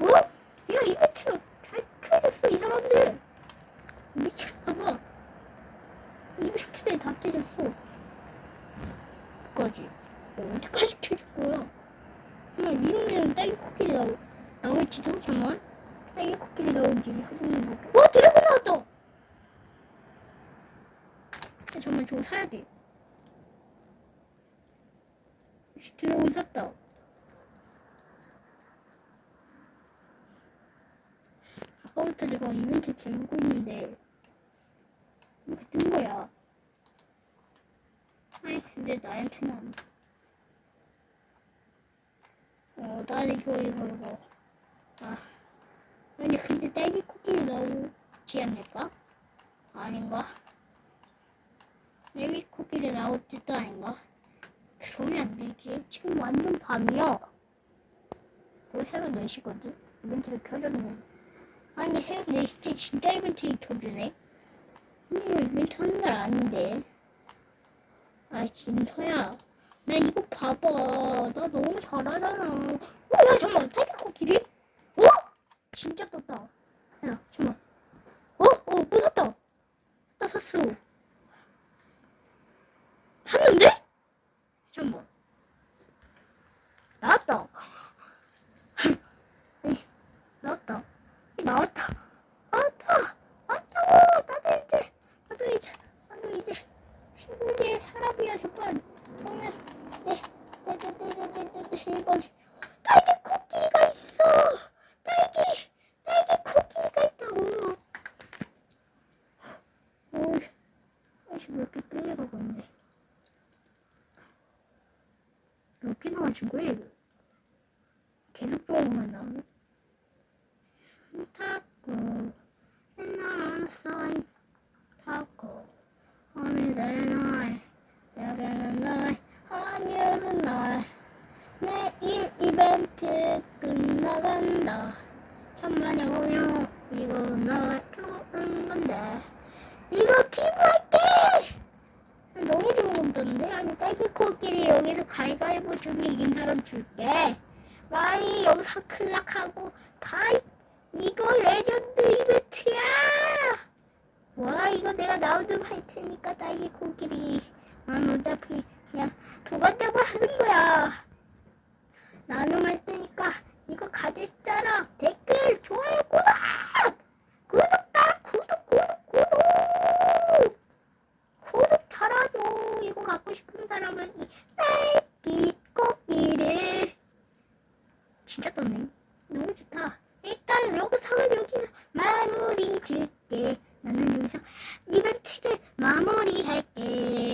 어? 야 이벤트를 잘 켜줬어 이 사람들. 미쳤나봐. 이벤트를 다 깨졌어. 어떡하지? 어, 어디까지 켜줄 거야 정말 이러면 딸기 코끼리 나오, 나올지도 잠만. 딸기 코끼리 나올지 확인해 볼게. 와 드래곤 나왔다! 야, 정말 저거 사야 돼. 드래곤 샀다 아까부터 내가 이벤트 재고 있는데 이렇게 뜬 거야. 아니 근데 나한테는 어, 나 이거 이거 이거 아 아니 근데 딸기 쿠키를 나오지 않을까? 아닌가? 딸기 쿠키를 나올 때도 아닌가? 그러면 안 되지. 지금 완전 밤이야. 뭐 새벽 4시거든? 이벤트를 켜줬네. 아니 새벽 4시 때 진짜 이벤트를 켜주네? 아니 이벤트 하는 날 아닌데. 아 진서야. 나 이거 봐봐. 나 너무 잘하잖아. 어야 잠깐만. 타이거 코끼리? 어? 진짜 떴다. 야 잠깐만. 어? 어또 샀다. 나 샀어. 샀는데? 잠깐만. 나왔다 에이, 나왔다 나왔다 나왔다 나왔다고 나도 이제 나도 이제 나도 이제 신분의 사람이야 잠깐 그러면 네네네네네네 이번에 딸기 코끼리가 있어 딸기 딸기 코끼리가 있다고 오이 아이씨 몇 개 끌려가고 있는데 나와준 거야 이거 계속 들어오면 나오네 타고 나는 사이 타고 오늘은 날 여기는 날 아니어도 날. 내일 이벤트 끝나간다. 천만에 보면 이거 날. 좋 여기서 가위바위보 중에 이긴 사람 줄게. 말이 여기서 클락하고 가이 이거 레전드 이벤트야. 와 이거 내가 나오도록 할 테니까 딸기 코끼리. 난 어차피 그냥 도관대만 하는 거야. 나눔할 테니까 이거 가질 사람 댓글 좋아요 구독 구독 따라 구독 구독 구독 구독 달아줘 이거 갖고 싶은 사람은 여기서 이벤트를 마무리할게.